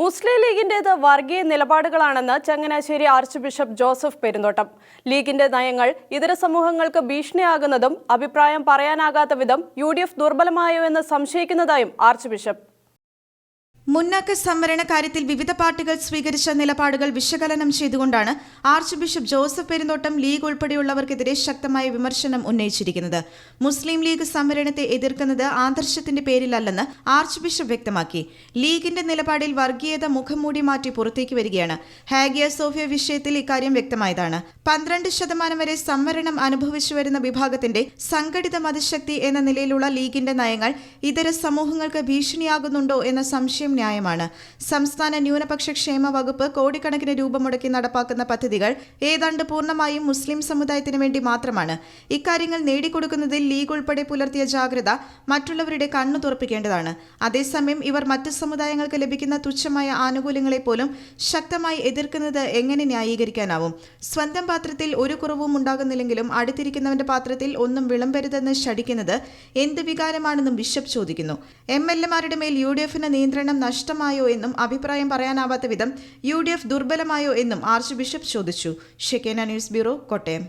മുസ്ലിം ലീഗിന്റേത് വർഗീയ നിലപാടുകളാണെന്ന് Changanassery archbishop Joseph Perumthottam. ലീഗിന്റെ നയങ്ങൾ ഇതര സമൂഹങ്ങൾക്ക് ഭീഷണിയാകുന്നതും അഭിപ്രായം പറയാനാകാത്ത വിധം യു ഡി എഫ് ദുർബലമായോ എന്ന് സംശയിക്കുന്നതായും ആർച്ച് ബിഷപ്പ്. മുന്നാക്ക സംവരണ കാര്യത്തിൽ വിവിധ പാർട്ടികൾ സ്വീകരിച്ച നിലപാടുകൾ വിശകലനം ചെയ്തുകൊണ്ടാണ് archbishop Joseph Perumthottam league ഉൾപ്പെടെയുള്ളവർക്കെതിരെ ശക്തമായ വിമർശനം ഉന്നയിച്ചിരിക്കുന്നത്. മുസ്ലിം ലീഗ് സംവരണത്തെ എതിർക്കുന്നത് ആദർശത്തിന്റെ പേരിലല്ലെന്ന് ആർച്ച് ബിഷപ്പ് വ്യക്തമാക്കി. ലീഗിന്റെ നിലപാടിൽ വർഗീയത മുഖംമൂടി മാറ്റി പുറത്തേക്ക് വരികയാണ്. ഹാഗിയ സോഫിയ വിഷയത്തിൽ ഇക്കാര്യം വ്യക്തമായതാണ്. പന്ത്രണ്ട് ശതമാനം വരെ സംവരണം അനുഭവിച്ചു വരുന്ന വിഭാഗത്തിന്റെ സംഘടിത മതശക്തി എന്ന നിലയിലുള്ള ലീഗിന്റെ നയങ്ങൾ ഇതര സമൂഹങ്ങൾക്ക് ഭീഷണിയാകുന്നുണ്ടോ എന്ന സംശയം ന്യായമാണ്. സംസ്ഥാന ന്യൂനപക്ഷ ക്ഷേമ വകുപ്പ് കോടിക്കണക്കിന് രൂപ മുടക്കി നടപ്പാക്കുന്ന പദ്ധതികൾ ഏതാണ്ട് പൂർണമായും മുസ്ലിം സമുദായത്തിന് വേണ്ടി മാത്രമാണ്. ഇക്കാര്യങ്ങൾ നേടിക്കൊടുക്കുന്നതിൽ ലീഗ് ഉൾപ്പെടെ പുലർത്തിയ ജാഗ്രത മറ്റുള്ളവരുടെ കണ്ണു തുറപ്പിക്കേണ്ടതാണ്. അതേസമയം ഇവർ മറ്റ് സമുദായങ്ങൾക്ക് ലഭിക്കുന്ന തുച്ഛമായ ആനുകൂല്യങ്ങളെ പോലും ശക്തമായി എതിർക്കുന്നത് എങ്ങനെ ന്യായീകരിക്കാനാവും? സ്വന്തം പാത്രത്തിൽ ഒരു കുറവും ഉണ്ടാകുന്നില്ലെങ്കിലും അടുത്തിരിക്കുന്നവന്റെ പാത്രത്തിൽ ഒന്നും വിളമ്പരുതെന്ന് ശടിക്കുന്നത് എന്ത് വികാരമാണെന്നും ബിഷപ്പ് ചോദിക്കുന്നു. എം എൽ എമാരുടെ മേൽ യു ഡി എഫിന് നിയന്ത്രണം നഷ്ടമായോ എന്നും അഭിപ്രായം പറയാനാവാത്ത വിധം യു ഡി എഫ് ദുർബലമായോ എന്നും ആർച്ച് ബിഷപ്പ് ചോദിച്ചു. Shekinah news bureau Kottayam.